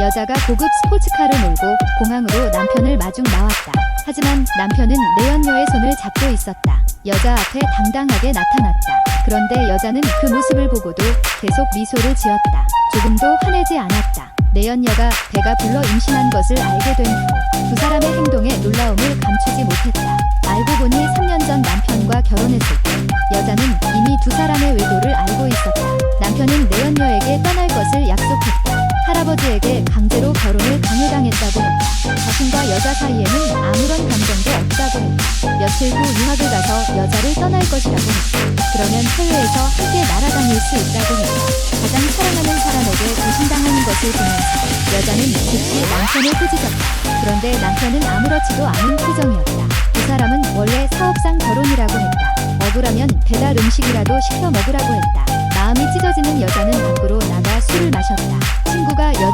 여자가 고급 스포츠카를 몰고 공항으로 남편을 마중 나왔다. 하지만 남편은 내연녀의 손을 잡고 있었다. 여자 앞에 당당하게 나타났다. 그런데 여자는 그 모습을 보고도 계속 미소를 지었다. 조금도 화내지 않았다. 내연녀가 배가 불러 임신한 것을 알게 된 후 두 사람의 행동에 놀라움을 감추지 못했다. 알고 보니 3년 전 남편과 결혼했을 때 여자는 이미 두 사람의 외도를 알고 있었다. 강제로 결혼을 강요당했다고 했다. 자신과 여자 사이에는 아무런 감정도 없다고 했다. 며칠 후 유학을 가서 여자를 떠날 것이라고 했다. 그러면 해외에서 함께 날아다닐 수 있다고 했다. 가장 사랑하는 사람에게 배신당하는 것을 보면서 여자는 즉시 남편을 꾸짖었다. 그런데 남편은 아무렇지도 않은 표정이었다. 두 사람은 원래 사업상 결혼이라고 했다. 억울하면 배달 음식이라도 시켜 먹으라고 했다. 마음이 찢어지는 여자는 밖으로 나가 술을 마셨다. 친구가 여